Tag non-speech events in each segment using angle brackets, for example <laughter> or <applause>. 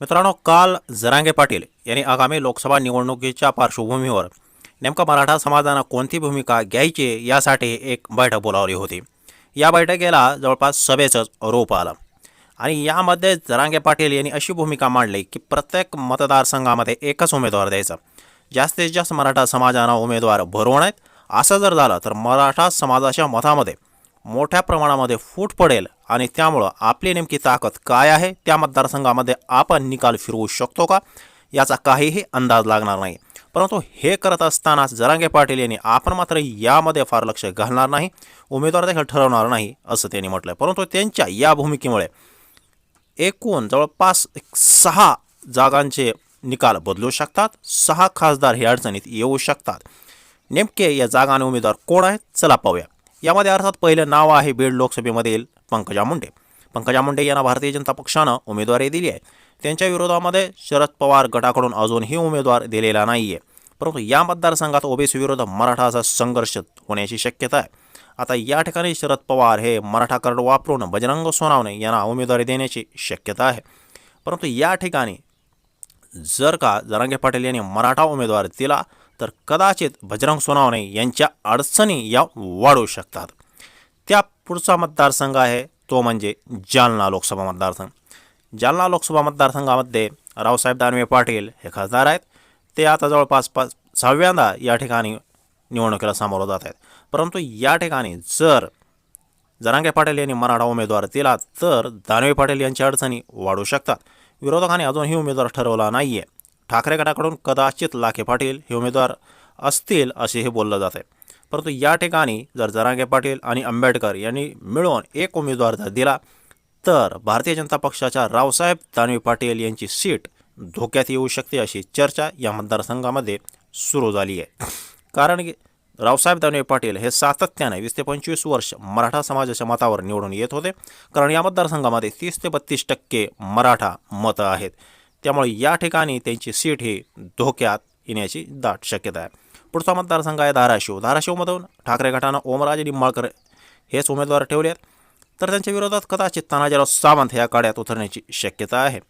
मित्रांनो काल जरांगे पाटील यांनी आगामी लोकसभा निवडणुकीच्या पार्श्वभूमीवर नेमका मराठा समाजानं कोणती भूमिका घ्यायची यासाठी एक बैठक बोलावली होती. या बैठकीला जवळपास सभेचंच रूप आलं. आणि यामध्ये जरांगे पाटील यांनी अशी भूमिका मांडली की प्रत्येक मतदारसंघामध्ये एकच उमेदवार द्यायचा. जास्तीत जास्त मराठा समाजानं उमेदवार भरवण्यात असं जर झालं तर मराठा समाजाच्या मतामध्ये मोठ्या प्रमाणामध्ये फूट पडेल आणि त्यामुळं आपली नेमकी ताकद काय आहे त्या मतदारसंघामध्ये आपण निकाल फिरवू शकतो का? याचा काहीही अंदाज लागणार नाही. परंतु हे करत असतानाच जरांगे पाटील यांनी आपण मात्र यामध्ये फार लक्ष घालणार नाही उमेदवार देखील ठरवणार नाही असं त्यांनी म्हटलं परंतु त्यांच्या या भूमिकेमुळे एकूण जवळपास एक सहा जागांचे निकाल बदलू शकतात सहा खासदार हे अडचणीत येऊ शकतात. नेमके या जागा आणि उमेदवार कोण आहेत? चला पाहूया. यामध्ये अर्थात पहिलं नाव आहे बीड लोकसभेमधील पंकजा मुंडे. पंकजा मुंडे यांना भारतीय जनता पक्षानं उमेदवारी दिली आहे. त्यांच्या विरोधामध्ये शरद पवार गटाकडून अजूनही उमेदवार दिलेला नाही आहे परंतु या मतदारसंघात ओबीसी विरोध मराठाचा संघर्ष होण्याची शक्यता आहे. आता या ठिकाणी शरद पवार हे मराठा कार्ड वापरून बजरंग सोनावणे यांना उमेदवारी देण्याची शक्यता आहे. परंतु या ठिकाणी जर का जरांगे पाटील यांनी मराठा उमेदवार दिला तर कदाचित बजरंग सोनावणे यांच्या अडचणी या वाढू शकतात. त्या पुढचा मतदारसंघ आहे तो म्हणजे जालना लोकसभा मतदारसंघ. जालना लोकसभा मतदारसंघामध्ये रावसाहेब दानवे पाटील हे खासदार आहेत. ते आता जवळपास पाच सहाव्यांदा या ठिकाणी निवडणुकीला सामोरं जात आहेत. परंतु या ठिकाणी जर जरांगे पाटील यांनी मराठा उमेदवार दिला तर दानवे पाटील यांच्या अडचणी वाढू शकतात. विरोधकांनी अजूनही उमेदवार ठरवला नाही आहे ठाकरे गटाकडून कदाचित लाखे पाटील हे उमेदवार असतील असे हे बोललं जात आहे. परंतु या ठिकाणी जर जरांगे पाटील आणि आंबेडकर यांनी मिळून एक उमेदवार जर दिला तर भारतीय जनता पक्षाच्या रावसाहेब दानवे पाटील यांची सीट धोक्यात येऊ शकते अशी चर्चा या मतदारसंघामध्ये सुरू झाली आहे. कारण की रावसाहेब दानवे पाटील हे सातत्याने वीस ते पंचवीस वर्ष मराठा समाजाच्या मतावर निवडून येत होते. कारण या मतदारसंघामध्ये तीस ते बत्तीस टक्के मराठा मतं आहेत. त्यामुळे या ठिकाणी त्यांची सीट ही धोक्यात येण्याची दाट शक्यता आहे. पुढचा मतदारसंघ आहे धाराशिव. धाराशिवमधून ठाकरे गटानं ओमराजे निंबाळकर हेच उमेदवार ठेवले आहेत तर त्यांच्या विरोधात कदाचित तानाजीराव सावंत या काड्यात उतरण्याची शक्यता आहे.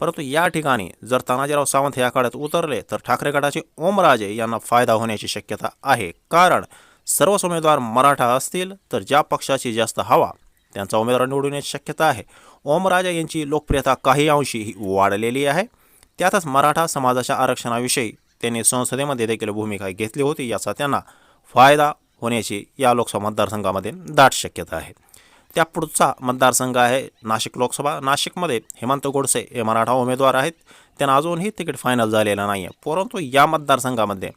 परंतु या ठिकाणी जर तानाजीराव सावंत या काळात उतरले तर ठाकरे गटाचे ओमराजे यांना फायदा होण्याची शक्यता आहे. कारण सर्वच उमेदवार मराठा असतील तर ज्या पक्षाची जास्त हवा त्यांचा उमेदवार निवडून येण्याची शक्यता आहे. ओमराजे यांची लोकप्रियता काही अंशी ही वाढलेली आहे. त्यातच मराठा समाजाच्या आरक्षणाविषयी त्यांनी संसदेमध्ये देखील भूमिका घेतली होती. याचा त्यांना फायदा होण्याची या लोकसभा मतदारसंघामध्ये दाट शक्यता आहे. त्या पुढचा मतदारसंघ आहे नाशिक लोकसभा. नाशिकमध्ये हेमंत गोडसे हे मराठा उमेदवार आहेत. त्यांना अजूनही तिकीट फायनल झालेलं नाही आहे परंतु या मतदारसंघामध्ये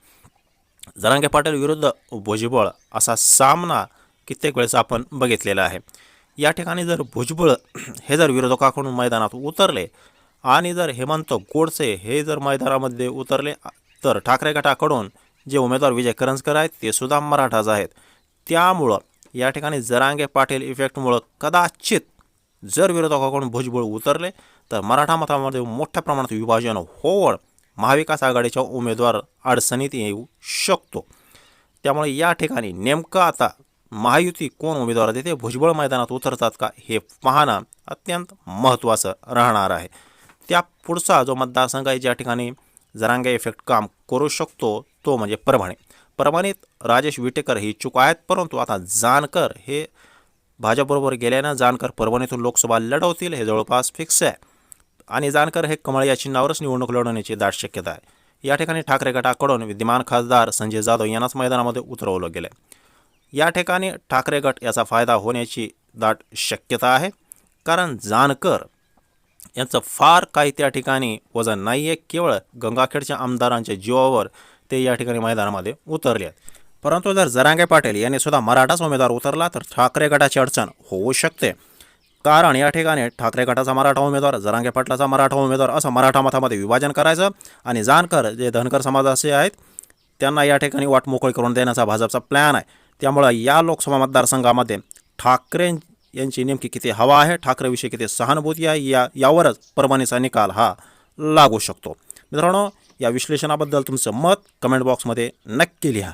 जरांगे पाटील विरुद्ध भुजबळ असा सामना कित्येक वेळेस आपण बघितलेला आहे. या ठिकाणी जर भुजबळ <clears throat> हे जर विरोधकाकडून मैदानात उतरले आणि जर हेमंत गोडसे हे जर मैदानामध्ये उतरले तर ठाकरे गटाकडून जे उमेदवार विजय करंजकर आहेत ते सुद्धा मराठाच आहेत. त्यामुळं या ठिकाणी जरांगे पाटील इफेक्टमुळं कदाचित जर विरोधकाकडून भुजबळ उतरले तर मराठा मतामध्ये मोठ्या प्रमाणात विभाजन होऊन महाविकास आघाडीच्या उमेदवार अडचणीत येऊ शकतो. त्यामुळे या ठिकाणी नेमकं आता महायुती कोण उमेदवार देते? भुजबळ मैदानात उतरतात का? हे पाहणं अत्यंत महत्त्वाचं राहणार आहे. त्या पुढचा जो मतदारसंघ आहे ज्या ठिकाणी जरांगे इफेक्ट काम करू शकतो तो म्हणजे परभणी. परभणीत राजेश विटेकर ही चूक आहेत परंतु आता जानकर हे भाजपबरोबर गेल्यानं जानकर परभणीतून लोकसभा लढवतील हे जवळपास फिक्स आहे. आणि जानकर हे कमळ या चिन्हावरच निवडणूक लढवण्याची दाट शक्यता आहे. या ठिकाणी ठाकरे गटाकडून विद्यमान खासदार संजय जाधव यांनाच मैदानामध्ये उतरवलं गेलं आहे या ठिकाणी ठाकरे गट याचा फायदा होण्याची दाट शक्यता आहे. कारण जानकर यांचं फार काही त्या ठिकाणी वजन नाही आहे केवळ गंगाखेडच्या आमदारांच्या जीवावर ते या ठिकाणी मैदानामध्ये उतरले आहेत. परंतु जर जरांगे पाटील यांनी सुद्धा मराठाच उमेदवार उतरला तर ठाकरे गटाची अडचण होऊ शकते. कारण या ठिकाणी ठाकरे गटाचा मराठा उमेदवार जरांगे पाटलाचा मराठा उमेदवार असं मराठा मतामध्ये विभाजन करायचं आणि जानकर जे धनकर समाजाचे आहेत त्यांना या ठिकाणी वाट मोकळी करून देण्याचा भाजपचा प्लॅन आहे. त्यामुळं या लोकसभा मतदारसंघामध्ये ठाकरे यांची नेमकी किती हवा आहे ठाकरेविषयी किती सहानुभूती आहे या यावरच परभणीचा निकाल हा लागू शकतो. मित्रांनो या विश्लेषणाबद्दल तुमचं मत कमेंट बॉक्समध्ये नक्की लिहा.